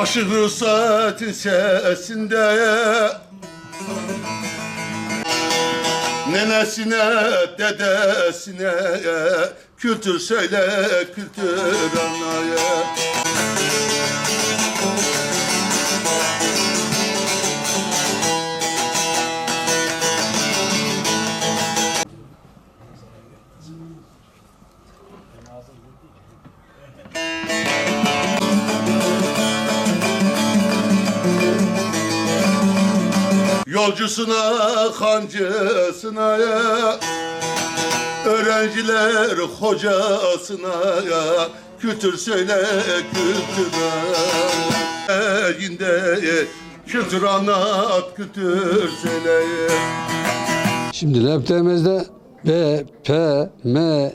Aşık Rüsat'ın sesinde. Nenesine, dedesine Kültür söyle, kültür anlaya Yolcusuna, hancısına ya Öğrenciler hocasına ya Kültür söyle kültür Yinde kültür anlat kültür söyle Şimdi LPTM'de B, P, M,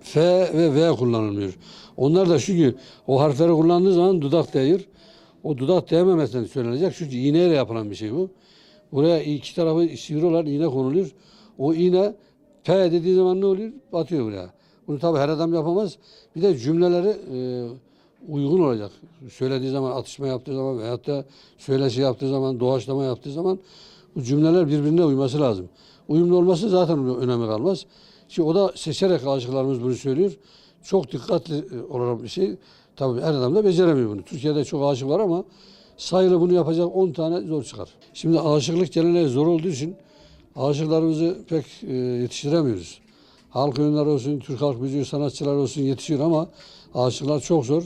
F ve V kullanılmıyor. Onlar da çünkü o harfleri kullandığı zaman dudak değir. O dudak değmemesinden söylenecek. Çünkü iğneyle yapılan bir şey bu. Buraya iki tarafı sivri olan iğne konuluyor. O iğne P dediği zaman ne oluyor? Batıyor buraya. Bunu tabii her adam yapamaz. Bir de cümleleri e, uygun olacak. Söylediği zaman, atışma yaptığı zaman veyahut da söyleşi yaptığı zaman, doğaçlama yaptığı zaman bu cümleler birbirine uyması lazım. Uyumlu olması zaten önemi kalmaz. Şimdi o da seçerek aşıklarımız bunu söylüyor. Çok dikkatli e, olan bir şey. Tabii her adam da beceremiyor bunu. Türkiye'de çok aşık var ama sayılı bunu yapacak 10 tane zor çıkar. Şimdi aşıklık geleneği zor olduğu için aşıklarımızı pek e, yetiştiremiyoruz. Halk oyunları olsun, Türk halk müziği sanatçıları olsun yetişiyor ama aşıklar çok zor.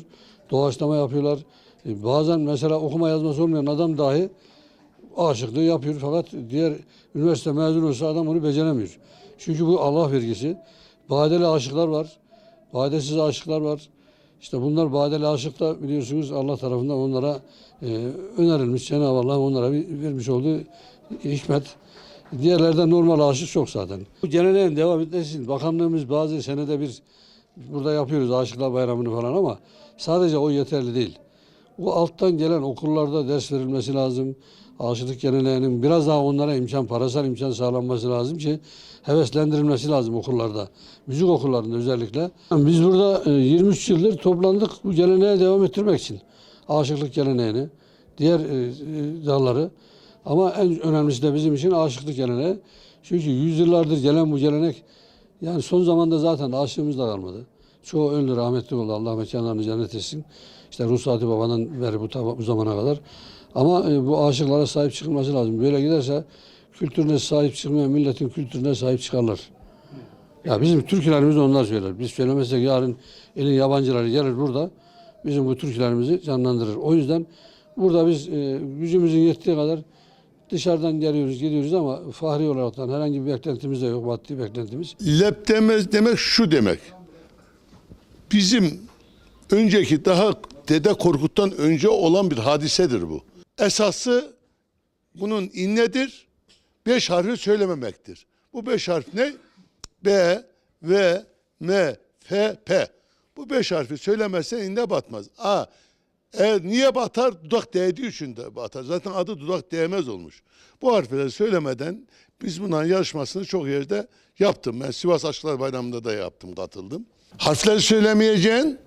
Doğaçlama yapıyorlar. E, bazen mesela okuma yazması olmayan adam dahi aşıklığı yapıyor fakat diğer üniversite mezunu olsa adam onu beceremiyor. Çünkü bu Allah vergisi. Badeli aşıklar var. Badesiz aşıklar var. İşte bunlar badeli aşık da biliyorsunuz Allah tarafından onlara e, önerilmiş. Cenab-ı Allah onlara vermiş olduğu hikmet. Diğerlerden normal aşık çok zaten. Bu geleneğin devam etmesi için bakanlığımız bazı senede bir burada yapıyoruz aşıklar bayramını falan ama sadece o yeterli değil. Bu alttan gelen okullarda ders verilmesi lazım. Aşıklık geleneğinin biraz daha onlara imkan, parasal imkan sağlanması lazım ki heveslendirilmesi lazım okullarda. Müzik okullarında özellikle. Biz burada e, 23 yıldır toplandık bu geleneği devam ettirmek için. Aşıklık geleneğini, diğer e, e, dalları. Ama en önemlisi de bizim için aşıklık geleneği. Çünkü yüzyıllardır gelen bu gelenek yani son zamanda zaten aşığımız da kalmadı. Çoğu öldü rahmetli oldu. Allah mekanlarını cennet etsin. İşte Ruhsati Baba'dan beri bu, bu zamana kadar. Ama e, bu aşıklara sahip çıkılması lazım. Böyle giderse kültürüne sahip çıkmayan milletin kültürüne sahip çıkarlar. Ya bizim türkülerimizi onlar söyler. Biz söylemezsek yarın elin yabancıları gelir burada. Bizim bu türkülerimizi canlandırır. O yüzden burada biz e, gücümüzün yettiği kadar dışarıdan geliyoruz, gidiyoruz ama fahri olaraktan herhangi bir beklentimiz de yok, maddi beklentimiz. Lep demez demek şu demek. Bizim önceki daha Dede Korkut'tan önce olan bir hadisedir bu. Esası bunun innedir. Beş harfi söylememektir. Bu beş harf ne? B, V, M, F, P. Bu beş harfi söylemezsen inne batmaz. A, eğer niye batar? Dudak değdiği için de batar. Zaten adı dudak değmez olmuş. Bu harfleri söylemeden biz bunların yarışmasını çok yerde yaptım. Ben Sivas Aşklar Bayramı'nda da yaptım, katıldım. Harfleri söylemeyeceksin.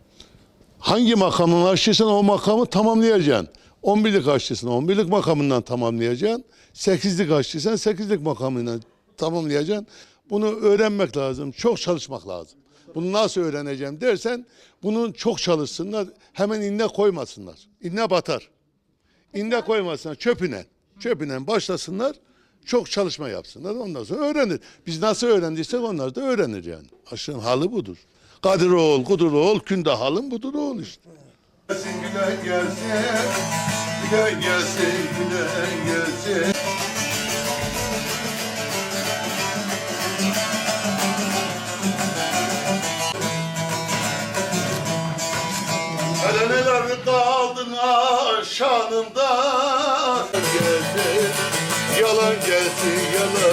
Hangi makamın aşçıysan o makamı tamamlayacaksın. 11'lik aşçısın 11'lik makamından tamamlayacaksın. 8'lik aşçıysan 8'lik makamından tamamlayacaksın. Bunu öğrenmek lazım. Çok çalışmak lazım. Bunu nasıl öğreneceğim dersen bunun çok çalışsınlar. Hemen inne koymasınlar. İnne batar. İnne koymasınlar çöpüne. Çöpüne başlasınlar. Çok çalışma yapsınlar. Ondan sonra öğrenir. Biz nasıl öğrendiysek onlar da öğrenir yani. Aşığın halı budur. Kadir oğul, kudur oğul, künde halın budur oğul işte. Gelsin gülen gelsin, gülen gelsin, gülen gelsin. Hele neler kaldın aşağımda Gelsin, yalan gelsin, yalan